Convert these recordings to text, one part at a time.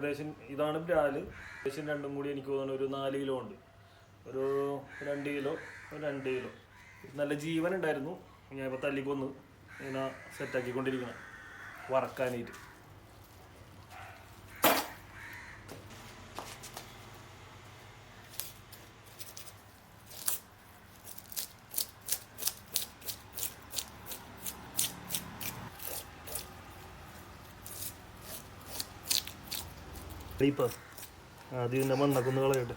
ഏകദേശം ഇതാണ് ബ്രാൽ ഏകദേശം രണ്ടും കൂടി എനിക്ക് തോന്നുന്നു ഒരു നാല് കിലോ ഉണ്ട്. ഒരു രണ്ട് കിലോ ഒരു രണ്ട് കിലോ. നല്ല ജീവൻ ഉണ്ടായിരുന്നു. ഞാൻ ഇപ്പോൾ തല്ലിക്കൊന്ന് ഇങ്ങനെ സെറ്റാക്കിക്കൊണ്ടിരിക്കണം വറക്കാനായിട്ട്. ഇപ്പം ആദ്യം നമ്മൾ മണ്ണൊക്കെ ഒന്ന് കളയട്ടെ.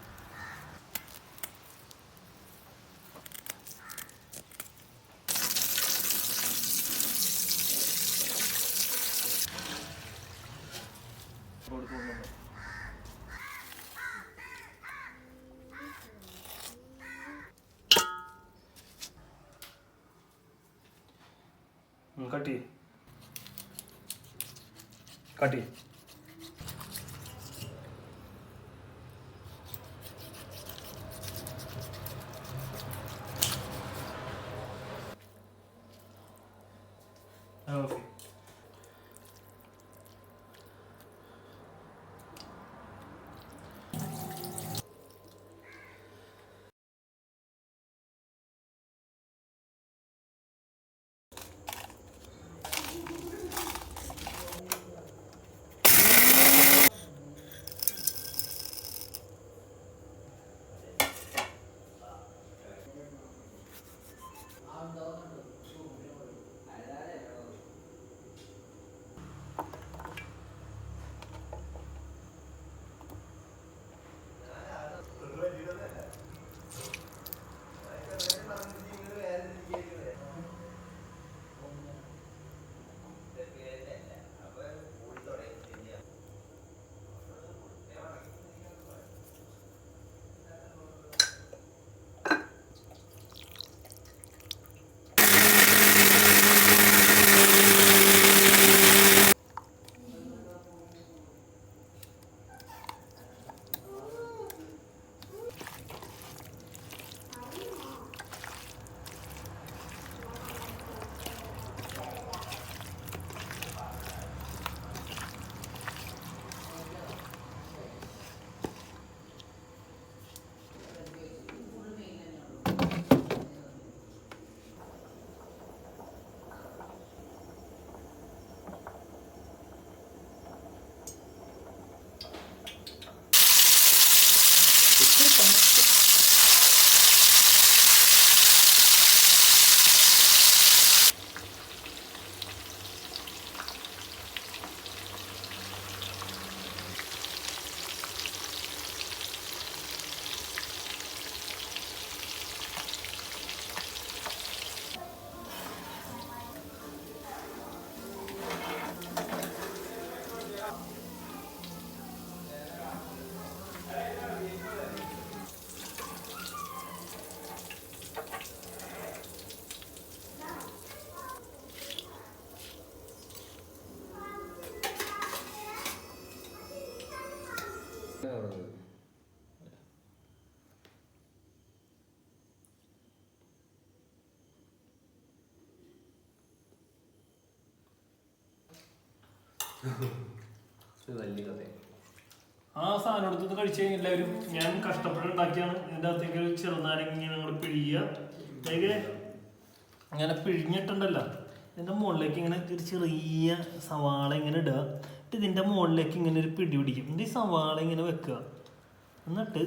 കട്ടി കട്ട് ചെയ്യ് সমস্ত ആ സാധനം എടുത്തത് കഴിച്ചു കഴിഞ്ഞാൽ എല്ലാവരും ഞാൻ കഷ്ടപ്പെട്ട് ഉണ്ടാക്കിയാണ് ഇതിന്റെ അകത്തേക്ക് ഒരു ചെറുനാരങ്ങ ഇങ്ങനെ പിഴിയുക. അതായത് ഇങ്ങനെ പിഴിഞ്ഞിട്ടുണ്ടല്ലോ. ഇതിന്റെ മുകളിലേക്ക് ഇങ്ങനെ ഒരു ചെറിയ സവാള ഇങ്ങനെ ഇടുക. എന്നിട്ട് ഇതിന്റെ മുകളിലേക്ക് ഇങ്ങനെ ഒരു പിടി പിടിക്കും. എന്നിട്ട് ഈ സവാള ഇങ്ങനെ വെക്കുക. എന്നിട്ട്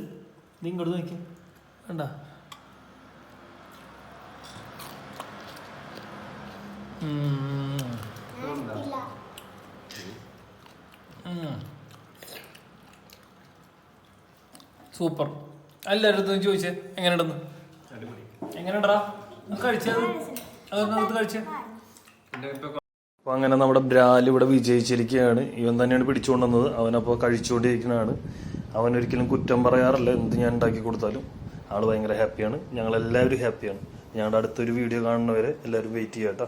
ഇത് ഇങ്ങോട്ട് നോക്കി. വേണ്ട സൂപ്പർ. എല്ലാവരും അടുത്തും ചോദിച്ചേ എങ്ങനെയുണ്ടെന്ന്? എങ്ങനെയുണ്ടടാ? അങ്ങനെ നമ്മുടെ ബ്രാൽ ഇവിടെ വിജയിച്ചിരിക്കുകയാണ്. ഇവൻ തന്നെയാണ് പിടിച്ചുകൊണ്ടുവന്നത് അവനപ്പോ കഴിച്ചുകൊണ്ടിരിക്കുന്നതാണ് അവൻ ഒരിക്കലും കുറ്റം പറയാറില്ല. എന്ത് ഞാൻ ഉണ്ടാക്കി കൊടുത്താലും ആൾ ഭയങ്കര ഹാപ്പിയാണ് ഞങ്ങൾ എല്ലാവരും ഹാപ്പിയാണ് ഞങ്ങളുടെ അടുത്തൊരു വീഡിയോ കാണുന്നവരെ എല്ലാവരും വെയിറ്റ് ചെയ്യാം കേട്ടോ.